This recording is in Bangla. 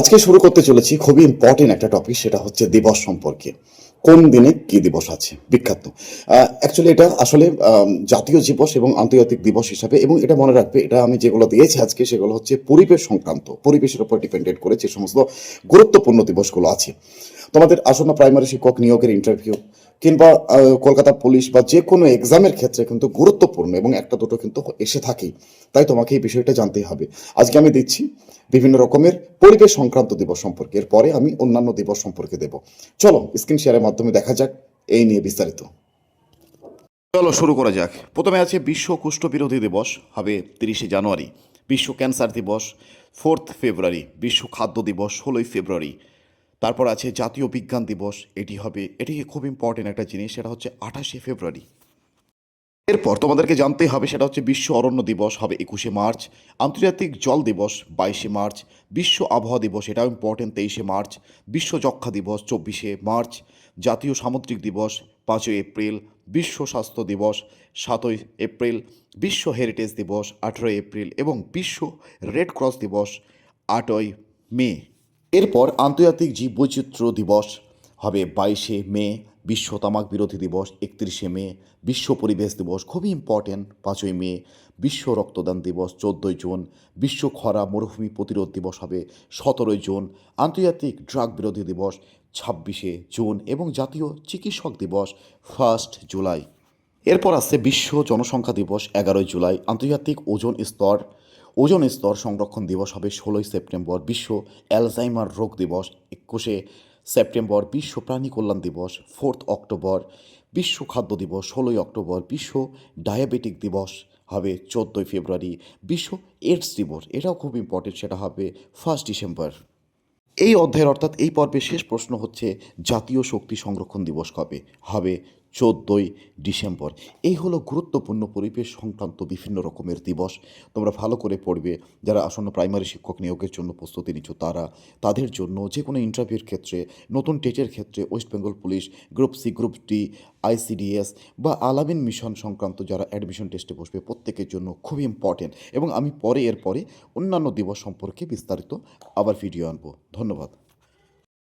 আজকে শুরু করতে চলেছি খুবই ইম্পর্টেন্ট একটা টপিক সেটা হচ্ছে দিবস সম্পর্কে। কোন দিনে কি দিবস আছে? বিখ্যাত। অ্যাকচুয়ালি এটা আসলে জাতীয় দিবস এবং আন্তর্জাতিক দিবস হিসাবে এবং এটা মনে রাখবে, এটা আমি যেগুলো দিয়েছি আজকে সেগুলো হচ্ছে পরিবেশ সংক্রান্ত। পরিবেশের উপর ডিপেন্ডেড করে যে সমস্ত গুরুত্বপূর্ণ দিবসগুলো আছে। তোমাদের আসন্ন প্রাইমারি শিক্ষক নিয়োগের ইন্টারভিউ কিংবা কলকাতা পুলিশ বা যে কোনো এক্সামের ক্ষেত্রে কিন্তু গুরুত্বপূর্ণ এবং একটা দুটো কিন্তু এসে থাকেই। তাই তোমাকে এই বিষয়টা জানতেই হবে। আজকে আমি দিচ্ছি বিভিন্ন রকমের পরিবেশ সংক্রান্ত দিবস সম্পর্কে। এরপরে আমি অন্যান্য দিবস সম্পর্কে দেব। চলো স্ক্রিন শেয়ারের মাধ্যমে দেখা যাক, এই নিয়ে বিস্তারিত। চলো শুরু করা যাক। প্রথমে আছে বিশ্ব কুষ্ঠবিরোধী দিবস, হবে তিরিশে জানুয়ারি। বিশ্ব ক্যান্সার দিবস, ফোর্থ ফেব্রুয়ারি। বিশ্ব খাদ্য দিবস, ষোলোই ফেব্রুয়ারি। তারপর আছে জাতীয় বিজ্ঞান দিবস, এটি হবে এটি খুব ইম্পর্টেন্ট একটা জিনিস, সেটা হচ্ছে আঠাশে ফেব্রুয়ারি। এরপর তোমাদেরকে জানতে হবে, সেটা হচ্ছে বিশ্ব অরণ্য দিবস হবে একুশে মার্চ, আন্তর্জাতিক জল দিবস বাইশে মার্চ, বিশ্ব আবহাওয়া দিবস, এটাও ইম্পর্টেন্ট তেইশে মার্চ, বিশ্ব যক্ষা দিবস চব্বিশে মার্চ, জাতীয় সামুদ্রিক দিবস পাঁচই এপ্রিল, বিশ্ব স্বাস্থ্য দিবস সাতই এপ্রিল, বিশ্ব হেরিটেজ দিবস আঠেরোই এপ্রিল এবং বিশ্ব রেড ক্রস দিবস আটই মে। এরপর আন্তর্জাতিক জীববৈচিত্র্য দিবস হবে বাইশে মে বিশ্ব তামাক বিরোধী দিবস, একত্রিশে মে, বিশ্ব পরিবেশ দিবস, খুবই ইম্পর্টেন্ট পাঁচই মে, বিশ্ব রক্তদান দিবস, চোদ্দোই জুন, বিশ্ব খরা মরুভূমি প্রতিরোধ দিবস হবে, সতেরোই জুন, আন্তর্জাতিক ড্রাগ বিরোধী দিবস, ছাব্বিশে জুন এবং জাতীয় চিকিৎসক দিবস ফার্স্ট জুলাই। এরপর আসছে বিশ্ব জনসংখ্যা দিবস, এগারোই জুলাই, আন্তর্জাতিক ওজন স্তর। ওজন স্তর সংরক্ষণ দিবস হবে ষোলোই সেপ্টেম্বর, বিশ্ব অ্যালজাইমার রোগ দিবস, একুশে সেপ্টেম্বর বিশ্ব প্রাণী কল্যাণ দিবস, ফোর্থ অক্টোবর। বিশ্ব খাদ্য দিবস, ষোলোই অক্টোবর, বিশ্ব ডায়াবেটিক দিবস হবে চোদ্দোই ফেব্রুয়ারি। বিশ্ব এইডস দিবস, এটাও খুব ইম্পর্টেন্ট সেটা হবে ফার্স্ট ডিসেম্বর এই অধ্যায়ের অর্থাৎ এই পর্বের শেষ প্রশ্ন হচ্ছে, জাতীয় শক্তি সংরক্ষণ দিবস কবে? হবে চোদ্দোই ডিসেম্বর। এই হলো গুরুত্বপূর্ণ পরিবেশ সংক্রান্ত বিভিন্ন রকমের দিবস। তোমরা ভালো করে পড়বে, যারা আসন্ন প্রাইমারি শিক্ষক নিয়োগের জন্য প্রস্তুতি নিচ্ছ, তারা তাদের জন্য যে কোনো ইন্টারভিউর ক্ষেত্রে, নতুন টেটের ক্ষেত্রে West Bengal police group C group D ICDS বা আলামিন মিশন সংক্রান্ত যারা অ্যাডমিশন টেস্টে বসবে, প্রত্যেকের জন্য খুবই ইম্পর্টেন্ট এবং আমি পরে এর পরে অন্যান্য দিবস সম্পর্কে বিস্তারিত আবার ভিডিও আনব। ধন্যবাদ।